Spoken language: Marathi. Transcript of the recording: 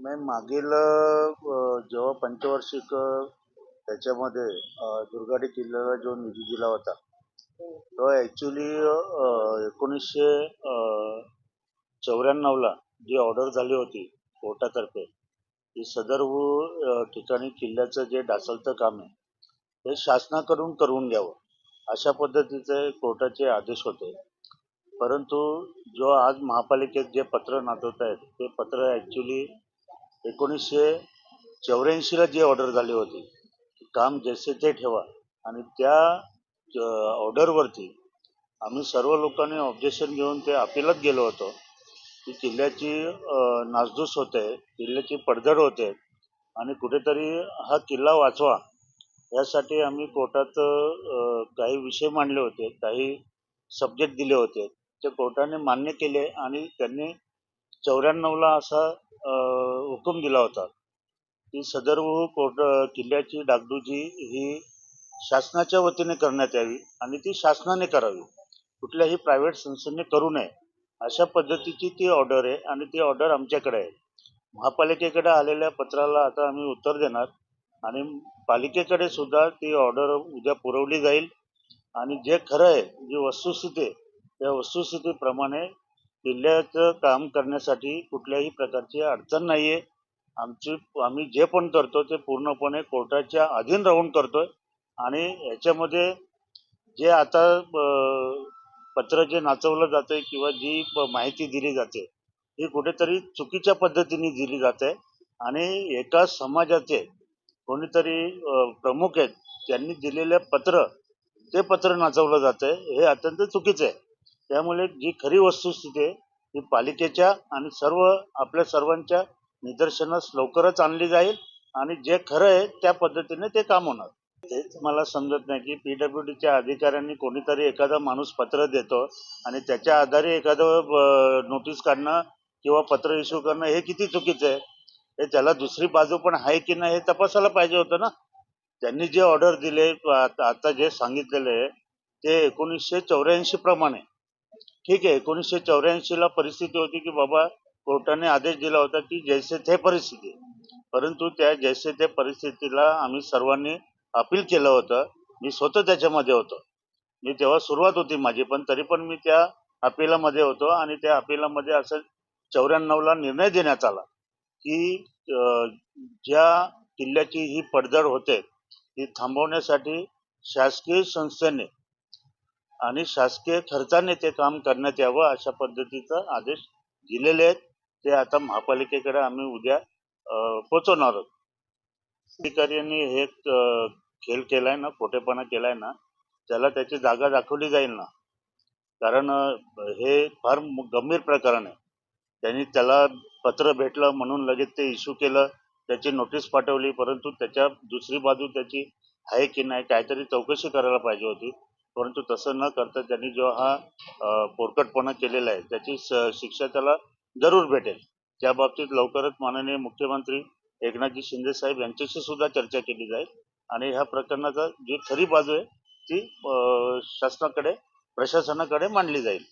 नाही मागील जेव्हा पंचवार्षिक त्याच्यामध्ये दुर्गाडी किल्ल्याला जो निधी दिला होता तो ॲक्च्युली एकोणीसशे चौऱ्याण्णवला जी ऑर्डर झाली होती कोर्टातर्फे ती सदर ठिकाणी किल्ल्याचं जे डासलतं काम आहे ते शासनाकडून करून घ्यावं अशा पद्धतीचे कोर्टाचे आदेश होते. परंतु जो आज महापालिकेत जे पत्र नाचवत आहेत ते पत्र ॲक्च्युली एकोणीसशे चौऱ्याऐंशीला जी ऑर्डर झाली होती काम जैसे ते ठेवा. आणि त्या ऑर्डरवरती आम्ही सर्व लोकांनी ऑब्जेक्शन घेऊन ते अपिलात गेलो होतो. की किल्ल्याची नासधूस होते किल्ल्याची पडझड होते आणि कुठेतरी हा किल्ला वाचवा. यासाठी आम्ही कोर्टात काही विषय मांडले होते काही सब्जेक्ट दिले होते. ते कोर्टाने मान्य केले आणि त्यांनी चौऱ्याण्णवला असा हुकूम दिला होता. की सदर कोट किल्ल्याची डागडुजी ही शासनाच्या वतीने करण्यात यावी आणि ती शासनाने करावी. कुठल्याही प्रायव्हेट संस्थेने करू नये. अशा पद्धतीची ती ऑर्डर आहे आणि ती ऑर्डर आमच्याकडे आहे. महापालिकेकडे आलेल्या पत्राला आता आम्ही उत्तर देणार आणि पालिकेकडे सुद्धा ती ऑर्डर उद्या पुरवली जाईल. आणि जे खरं आहे जी वस्तुस्थिती आहे त्या वस्तुस्थितीप्रमाणे किल्ल्याचं काम करण्यासाठी कुठल्याही प्रकारची अडचण नाही आहे आमची आम्ही जे पण करतो ते पूर्णपणे कोर्टाच्या अधीन राहून करतोय. आणि याच्यामध्ये जे आता पत्र जे नाचवलं जातंय किंवा जी प- माहिती दिली जाते ही कुठेतरी चुकीच्या पद्धतीने दिली जाते. आणि एका समाजाचे कोणीतरी प्रमुख आहेत त्यांनी दिलेले पत्र ते पत्र नाचवलं जातंय हे अत्यंत चुकीचं आहे. त्यामुळे जी खरी वस्तुस्थिती आहे ती पालिकेच्या आणि सर्व आपल्या सर्वांच्या निदर्शनास लवकरच आणली जाईल आणि जे खरं आहे त्या पद्धतीने ते काम होणार. हेच मला समजत नाही की पी डब्ल्यू डीच्या अधिकाऱ्यांनी कोणीतरी एखादा माणूस पत्र देतो आणि त्याच्या आधारे एखादं नोटीस काढणं किंवा पत्र इश्यू करणं हे किती चुकीचं आहे? हे त्याला दुसरी बाजू पण आहे की नाही हे तपासायला पाहिजे होतं ना? त्यांनी जे ऑर्डर दिले आता आता जे सांगितलेले आहे ते एकोणीसशे चौऱ्याऐंशी प्रमाणे. ठीक आहे एकोणीसशे चौऱ्याऐंशीला परिस्थिती होती की बाबा कोर्टाने आदेश दिला होता की जैसे थे परिस्थिती. परंतु त्या जैसे ते परिस्थितीला आम्ही सर्वांनी अपील केलं होतं. मी स्वतः त्याच्यामध्ये होतो. मी तेव्हा सुरुवात होती माझी पण तरी पण मी त्या अपिलामध्ये होतो आणि त्या अपिलामध्ये असं चौऱ्याण्णवला निर्णय देण्यात आला की ज्या किल्ल्याची ही पडझड होते ती थांबवण्यासाठी शासकीय संस्थेने आणि शासकीय खर्चाने ते काम करण्यात यावं अशा पद्धतीचा आदेश दिलेले आहेत. ते आता महापालिकेकडे आम्ही उद्या पोचवणार आहोत. अधिकाऱ्यांनी हे खेळ केलाय ना खोटेपणा केलाय ना त्याला त्याची जागा दाखवली जाईल ना. कारण हे फार गंभीर प्रकरण आहे. त्यांनी त्याला पत्र भेटलं म्हणून लगेच ते इश्यू केलं त्याची नोटीस पाठवली परंतु त्याच्या दुसरी बाजू त्याची आहे की नाही काहीतरी चौकशी करायला पाहिजे होती. परंतु तसं न करता त्यांनी जो हा पोरकटपणा केलेला आहे त्याची स- शिक्षा त्याला जरूर भेटेल. त्या बाबतीत लवकरच माननीय मुख्यमंत्री एकनाथजी शिंदे साहेब यांच्याशी सुद्धा चर्चा केली जाईल आणि ह्या प्रकरणाचा जी खरी बाजू आहे ती शासनाकडे प्रशासनाकडे मांडली जाईल.